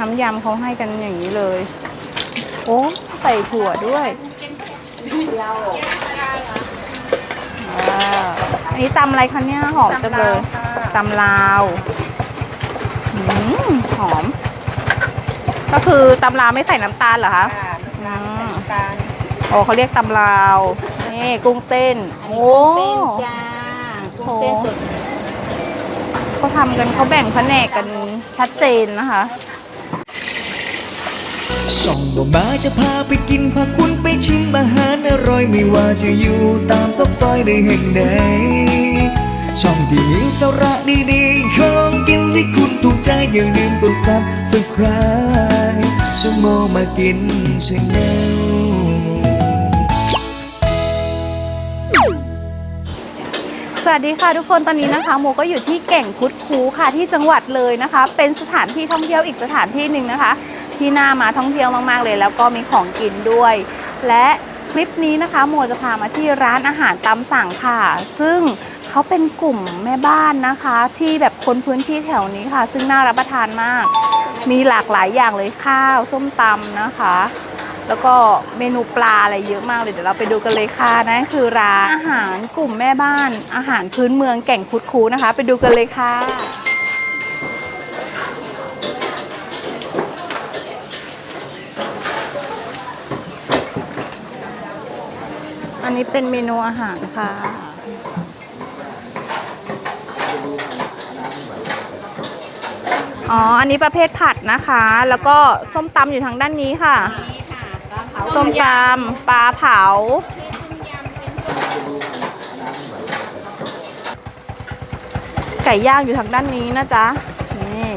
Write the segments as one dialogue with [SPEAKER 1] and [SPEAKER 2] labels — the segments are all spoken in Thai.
[SPEAKER 1] น้ำยำเขาให้กันอย่างนี้เลย โอ้ใส่ถั่วด้วยว้าวอันนี้ตำอะไรคะเนี่ยหอมจังเลยตำลาวอืมหอม ก็คือตำลาวไม่ใส่น้ำตาลเหรอคะ
[SPEAKER 2] ค่ะน้ำใส่น้ำตาล
[SPEAKER 1] โอ้เขาเรียกตำลาวนี่กุ้งเต้นโอ้
[SPEAKER 2] เป็นจ้ากุ้งเต้นสด
[SPEAKER 1] เขาทำกันเขาแบ่งแผนกกันชัดเจนนะคะ
[SPEAKER 3] ช่องบ่มาจะพาไปกินพาคุณไปชิมอาหารอร่อยไม่ว่าจะอยู่ตามซอกซอยในแห่งใดช่องที่มีสาระดีๆของกินที่คุณถูกใจอย่าลืมกดซับสไคร b e ชั่วโมงมากินชาแนล
[SPEAKER 1] สวัสดีค่ะทุกคนตอนนี้นะคะโมก็อยู่ที่แก่งคุดคูค่ะที่จังหวัดเลยนะคะ เป็นสถานที่ท่องเที่ยวอีกสถานที่หนึ่งนะคะ ที่น่ามาท่องเที่ยวมากๆเลย แล้วก็มีของกินด้วย และคลิปนี้นะคะโมจะพามาที่ร้านอาหารตามสั่งค่ะ ซึ่งเขาเป็นกลุ่มแม่บ้านนะคะ ที่แบบคนพื้นที่แถวนี้ค่ะ ซึ่งน่ารับประทานมาก มีหลากหลายอย่างเลยข้าวส้มตำนะคะ แล้วก็เมนูปลาอะไรเยอะมากเลยเดี๋ยวเราไปดูกันเลยค่ะนั่นคือร้านอาหารกลุ่มแม่บ้านอาหารพื้นเมืองแก่งคุดคูนะคะ ไปดูกันเลยค่ะ อันนี้เป็นเมนูอาหารค่ะ อ๋อ อันนี้ประเภทผัดนะคะ แล้วก็ส้มตำอยู่ทางด้านนี้ค่ะ
[SPEAKER 2] นี่ค่ะปลาเผา
[SPEAKER 1] ส้มตำปลาเผา ไก่ย่างอยู่ทางด้านนี้นะจ๊ะ นี่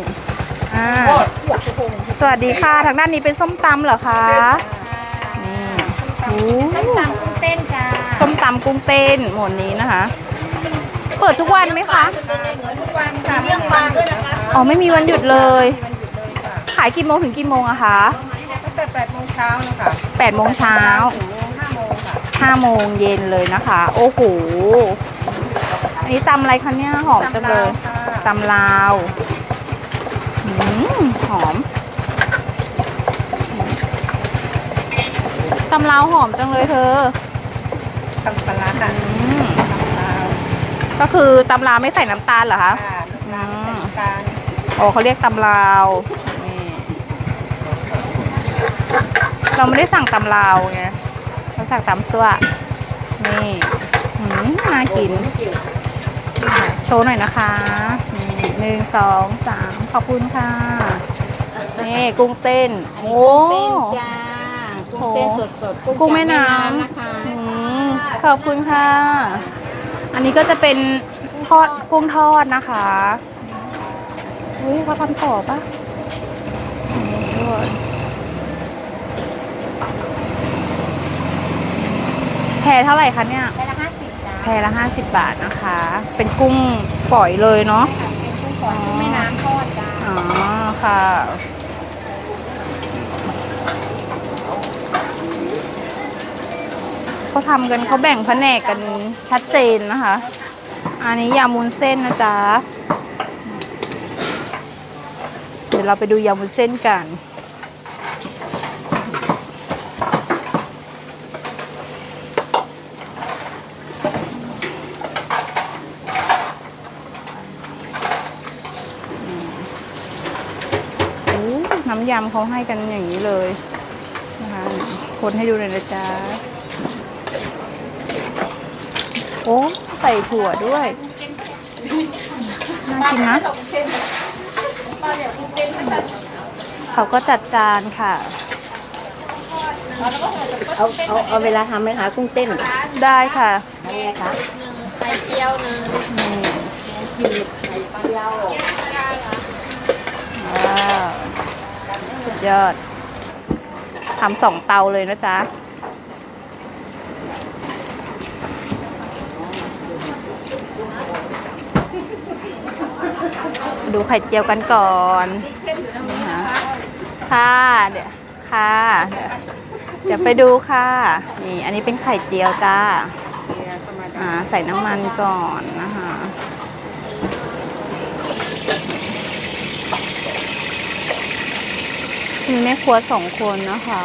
[SPEAKER 1] อ่า สวัสดีค่ะ ทางด้านนี้เป็นส้มตำเหรอคะนี่โอ้
[SPEAKER 2] ส้มตำกุ้งเต้นจ้า
[SPEAKER 1] ส้มตำกุ้งเต้นหมวดนี้นะคะ เปิดทุกวันไหมคะ
[SPEAKER 2] เหมือนทุกวันค่ะเลี้ยงปลาด้วยนะคะ
[SPEAKER 1] อ๋อไม่มีวันหยุดเลย
[SPEAKER 2] วันหยุดเลยค่ะ
[SPEAKER 1] ขายกี่โมงถึงกี่โมงอะคะ
[SPEAKER 2] ตั้งแต่8โมงเช้านะคะ
[SPEAKER 1] 8โมงเช้า
[SPEAKER 2] ถึง5โมงค่ะ
[SPEAKER 1] ห้าโมงเย็นเลยนะคะ โอ้โห อันนี้ตำอะไรคะเนี่ยหอมจังเลย
[SPEAKER 2] ตำลาวค่ะ
[SPEAKER 1] ตำลาวอืมหอม ตำลาวหอมจังเลยเธอ
[SPEAKER 2] ตำปลาร้าค่ะ
[SPEAKER 1] อืม
[SPEAKER 2] ตำลาว
[SPEAKER 1] ก็คือตำลาวไม่ใส่น้ำตาลเหรอคะ
[SPEAKER 2] ค่ะน้ำใส่น้ำตาล
[SPEAKER 1] โอ้เขาเรียกตำลาวนี่เราไม่ได้สั่งตำลาวไงเราสั่งตำซั่วนี่อืมน่ากิน โชว์หน่อยนะคะนี่หนึ่งสองสามขอบคุณค่ะ นี่กุ้งเต้นโอ้
[SPEAKER 2] เต้นจ้ากุ้ง เต้นสดสดๆ
[SPEAKER 1] กุ้งแม่น้
[SPEAKER 2] จากำนะคะ
[SPEAKER 1] อืมขอบคุณค่ะ อันนี้ก็จะเป็นทอดกุ้งทอดนะคะเฮ้ยเขาทำต่อปะนี่ด้วยแพรเท่าไหร่คะเนี่ย
[SPEAKER 2] ไปละห้าสิบจ้า
[SPEAKER 1] แพรละ 50 บาทนะคะ เป็นกุ้งปล่อยเลยเนาะ
[SPEAKER 2] ค่ะเป็นกุ้งฝอยกุ้งแม่น้ำทอดจ้า
[SPEAKER 1] อ๋อค่ะ เขาทำกันเขาแบ่งแผนกกันชัดเจนนะคะ อันนี้ยำมุนเส้นนะจ๊ะ เดี๋ยวเราไปดูยำมุนเส้นกันน้ำยำเขาให้กันอย่างนี้เลยนะคะคนให้ดูเลยนะจ๊ะ โอ้ใส่ถั่วด้วยน่ากินนะเขาก็จัดจานค่ะ
[SPEAKER 2] เอาเอาเอาเวลาทำไหมคะกุ้งเต้น
[SPEAKER 1] ได้ค่ะ
[SPEAKER 2] ทำไงคะไข่เจียวหนึ่ง
[SPEAKER 1] นี่
[SPEAKER 2] ไข่เจียว
[SPEAKER 1] ว้าวสุดยอดทำสองเตาเลยนะจ๊ะ ดูไข่เจียวกันก่อนนะคะค่ะเดี๋ยวค่ะเดี๋ยวเดี๋ยวไปดูค่ะ นี่อันนี้เป็นไข่เจียวจ้าอ่าใส่น้ำมันก่อนนะคะมีแม่ครัวสองคนนะคะ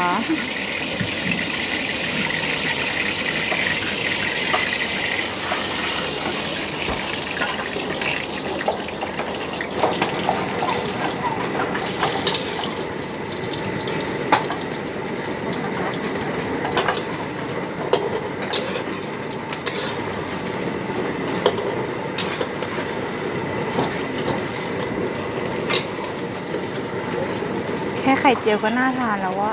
[SPEAKER 1] ข่เจียวก็น่าทานแล้วว่า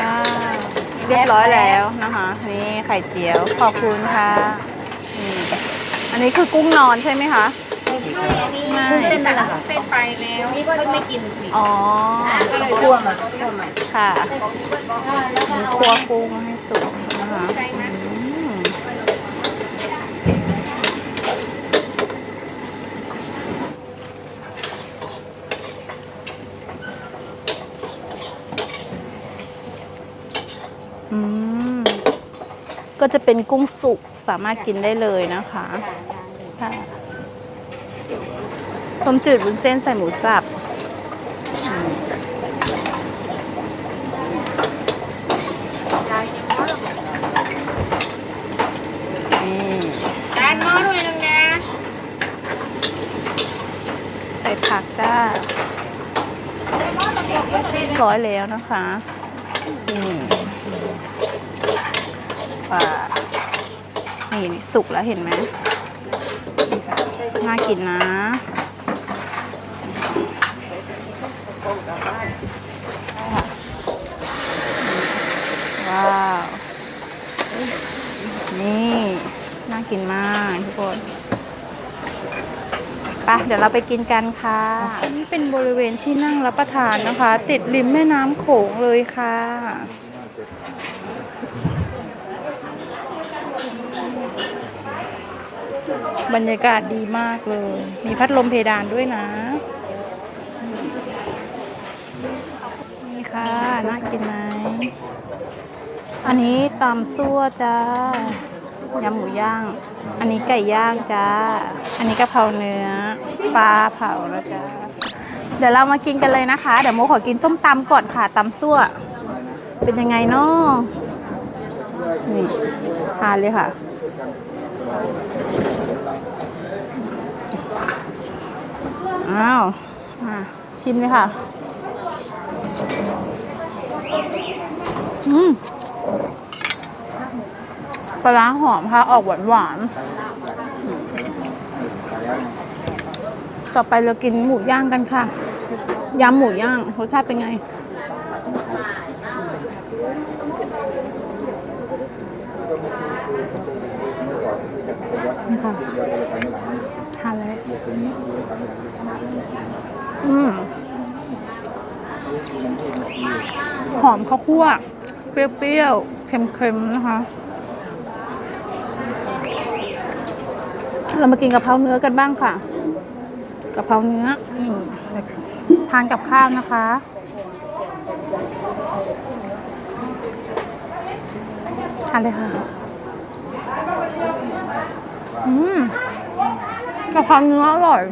[SPEAKER 1] ว้าวเรียบร้อยแล้วนะคะนี่ไข่เจียวขอบคุณค่ะนี่อันนี้คือกุ้งนอนใช่ไหมคะไม่
[SPEAKER 2] เส้นนั่นแหละค่ะเส้นไปแล้วนี่ก็ไม่กินสิ
[SPEAKER 1] อ๋อ
[SPEAKER 2] ก็เลยคั่วมาคั่วใหม่
[SPEAKER 1] ค่ะ
[SPEAKER 2] แล้วก็
[SPEAKER 1] มี
[SPEAKER 2] เอา
[SPEAKER 1] คั่วกุ้งให้สุกนะคะ
[SPEAKER 2] ใช่ไหม
[SPEAKER 1] อืมอืม ก็จะเป็นกุ้งสุกสามารถกินได้เลยนะคะค่ะต้มจืดวุ้นเส้นใส่หมูสับอืมนี่
[SPEAKER 2] จานหม้อด้วยนึงนะ
[SPEAKER 1] ใส่ผักจ้าร้อยแล้วนะคะนี่ ปลานี่สุกแล้วเห็นไหมนี่ค่ะน่ากินนะ ว้าว นี่ น่ากินมากทุกคนไปเดี๋ยวเราไปกินกันค่ะนี่เป็นบริเวณที่นั่งรับประทานนะคะ ติดริมแม่น้ำโขงเลยค่ะ บรรยากาศดีมากเลย มีพัดลมเพดานด้วยนะ นี่ค่ะ น่ากินไหม อันนี้ตำซั่วจ้ายำหมูย่าง อันนี้ไก่ย่างจ้า อันนี้กะเพราเนื้อ ปลาเผาแล้วจ้า เดี๋ยวเรามากินกันเลยนะคะ เดี๋ยวโมขอกินส้มตำก่อนค่ะตำซั่ว เป็นยังไงเนาะนี่ทานเลยค่ะ อ้าวมาชิมเลยค่ะ อืมปลาร้าหอมค่ะ ออกหวานหวานต่อไปเรากินหมูย่างกันค่ะยำหมูย่างรสชาติเป็นไง นี่ค่ะทานเลย อืมหอมข้าวคั่ว เปรี้ยวๆ เค็มๆ นะคะ เรามากินกะเพราเนื้อกันบ้างค่ะกะเพราเนื้อนี่ทานกับข้าวนะคะทานเลยค่ะ อืมกะเพราเนื้ออร่อย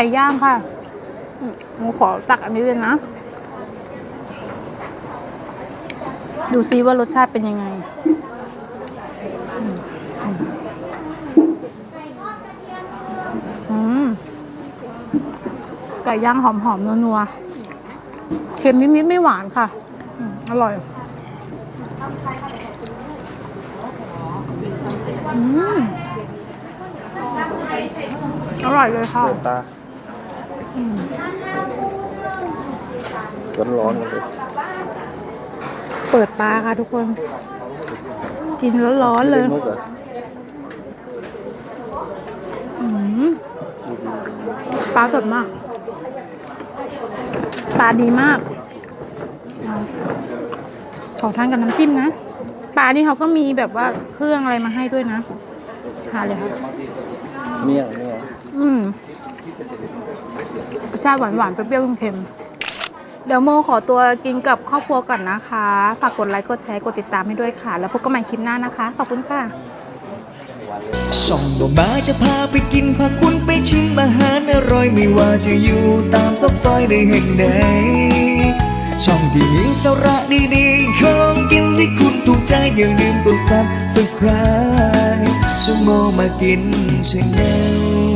[SPEAKER 1] ก่ย่างค่ะอืมหมูขอตักอันนี้เลยนะ ดูซิว่ารสชาติเป็นยังไงอือไก่ย่างหอมๆนัวๆ เค็มนิดๆ ไม่หวานค่ะ อร่อยอร่อยเลยค่ะ
[SPEAKER 4] ร้อนร้อนๆกันเลย
[SPEAKER 1] เปิดปลาค่ะทุกคน กินร้อนๆเลย
[SPEAKER 4] มุกเหรอ
[SPEAKER 1] อืมปลาสดมาก ปลาดีมากเอาขอทานกับน้ำจิ้มนะ ปลานี่เขาก็มีแบบว่าเครื่องอะไรมาให้ด้วยนะทานเลยค่ะ
[SPEAKER 4] เมี่ยงเมี่ยง
[SPEAKER 1] อืมรส ชาติหวานหวานเปรี้ยวเค็มเดี๋ยวโมขอตัวกินกับครอบครัวก่อนนะคะ ฝากกดไลค์กดแชร์กดติดตามให้ด้วยค่ะ แล้วพบกันใหม่คลิปหน้านะคะ ขอบคุณค่ะ
[SPEAKER 3] ช่องบ่มาจะพาไปกินพาคุณไปชิมอาหารอร่อยไม่ว่าจะอยู่ตามซอกซอยในแห่งใดช่องที่มีสาระดีๆของกินที่คุณถูกใจอย่าลืมกดซับสไคร b e ช่องโมมากินชาแนล